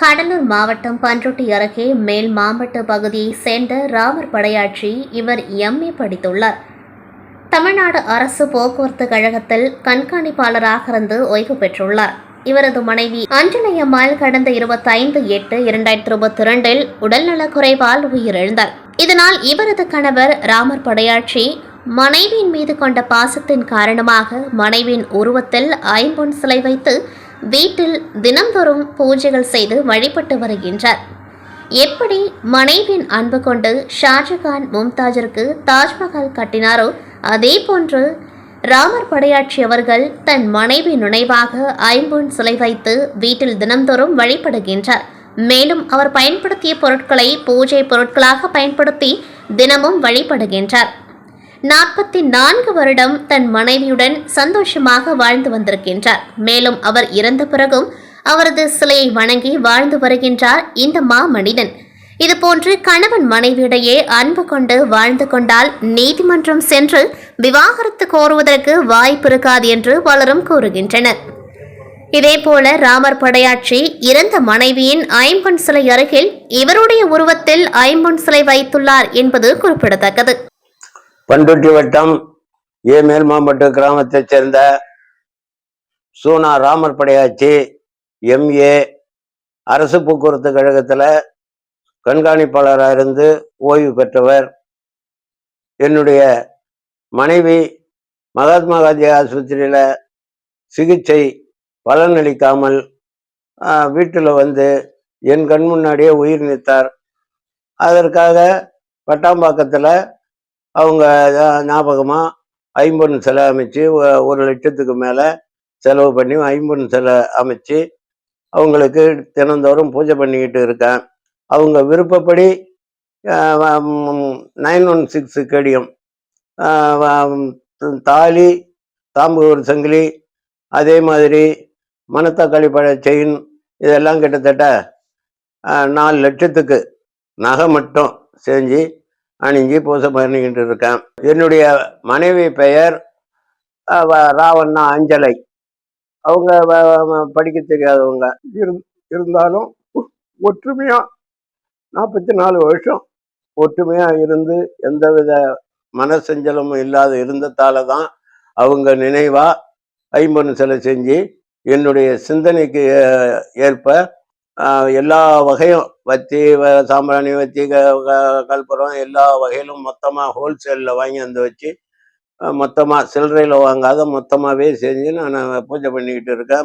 கடலூர் மாவட்டம் பன்ருட்டி அருகே மேல் மாம்பட்டு பகுதியைச் சேர்ந்த ராமர் படையாட்சி இவர் எம்ஏ படித்துள்ளார். தமிழ்நாடு அரசு போக்குவரத்து கழகத்தில் கண்காணிப்பாளராக இருந்து ஓய்வு பெற்றுள்ளார். இவரது மனைவி அஞ்சலையம்மாள் கடந்த இருபத்தைந்து எட்டு இரண்டாயிரத்தி இருபத்தி இரண்டில் உடல்நலக் குறைவால் உயிரிழந்தார். இதனால் இவரது கணவர் ராமர் படையாட்சி மனைவியின் மீது கொண்ட பாசத்தின் காரணமாக மனைவியின் உருவத்தில் ஐம்பொன் சிலை வைத்து வீட்டில் தினம்தோறும் பூஜைகள் செய்து வழிபட்டு வருகின்றார். எப்படி மனைவியின் அன்பு கொண்டு ஷாஜகான் மும்தாஜிற்கு தாஜ்மஹால் கட்டினாரோ அதே போன்று ராமர் படையாட்சி அவர்கள் தன் மனைவி நுழைவாக ஐம்பொன் சிலை வைத்து வீட்டில் தினம்தோறும் வழிபடுகின்றார். மேலும் அவர் பயன்படுத்திய பொருட்களை பூஜை பொருட்களாக பயன்படுத்தி தினமும் வழிபடுகின்றார். நாற்பத்தி நான்கு வருடம் தன் மனைவியுடன் சந்தோஷமாக வாழ்ந்து வந்திருக்கின்றார். மேலும் அவர் இறந்த பிறகும் அவரது சிலையை வணங்கி வாழ்ந்து வருகின்றார் இந்த மாமனிதன். இதுபோன்று கணவன் மனைவியிடையே அன்பு கொண்டு வாழ்ந்து கொண்டால் நீதிமன்றம் சென்று விவாகரத்து கோருவதற்கு வாய்ப்பு இருக்காது என்று பலரும் கூறுகின்றனர். இதேபோல ராமர் படையாட்சி இறந்த மனைவியின் ஐம்பொன் சிலை அருகில் இவருடைய உருவத்தில் ஐம்பொன் சிலை வைத்துள்ளார் என்பது குறிப்பிடத்தக்கது. பண்ருட்டி வட்டம் ஏ மேல்மாம்பட்டு கிராமத்தைச் சேர்ந்த சூனா ராமர் படையாச்சி எம்ஏ அரசு போக்குவரத்து கழகத்தில் கண்காணிப்பாளராக இருந்து ஓய்வு பெற்றவர். என்னுடைய மனைவி மகாத்மா காந்தி ஆஸ்பத்திரியில் சிகிச்சை பலனளிக்காமல் வீட்டில் வந்து என் கண் முன்னாடியே உயிர் நீத்தார். அதற்காக பட்டாம்பாக்கத்தில் அவங்க ஞாபகமாக ஐம்பொன் சிலை அமைச்சு ஒரு லட்சத்துக்கு மேலே செலவு பண்ணி ஐம்பொன் சிலை அமைச்சு அவங்களுக்கு தினந்தோறும் பூஜை பண்ணிக்கிட்டு இருக்கேன். அவங்க விருப்பப்படி நைன் ஒன் சிக்ஸ் கடியம் தாலி தாம்பூர் சங்கிலி அதே மாதிரி மணத்தக்காளி பழ செயின் இதெல்லாம் கிட்டத்தட்ட நாலு லட்சத்துக்கு நகை மட்டும் செஞ்சு அணிஞ்சு பூசை பண்ணிக்கிட்டு இருக்கேன். என்னுடைய மனைவி பெயர் ராவண்ணா அஞ்சலை. அவங்க படிக்க தெரியாதவங்க. இருந்தாலும் ஒற்றுமையாக ஒற்றுமையா நாற்பத்தி நாலு வருஷம் ஒற்றுமையா இருந்து எந்தவித மனசஞ்சலமும் இல்லாத இருந்ததால தான் அவங்க நினைவா ஐம்பொன் சிலை செஞ்சு என்னுடைய சிந்தனைக்கு ஏ- ஏற்ப எல்லா வகையும் வத்தி வ- சாம்பிராணி வத்தி க- க- எல்லா வகையிலும் மொத்தமாக ஹோல்சேலில் வாங்கி வந்து வச்சு மொத்தமாக சில்லறையில் வாங்காத மொத்தமாகவே செஞ்சு நான் பூஜை பண்ணிக்கிட்டு இருக்கேன்.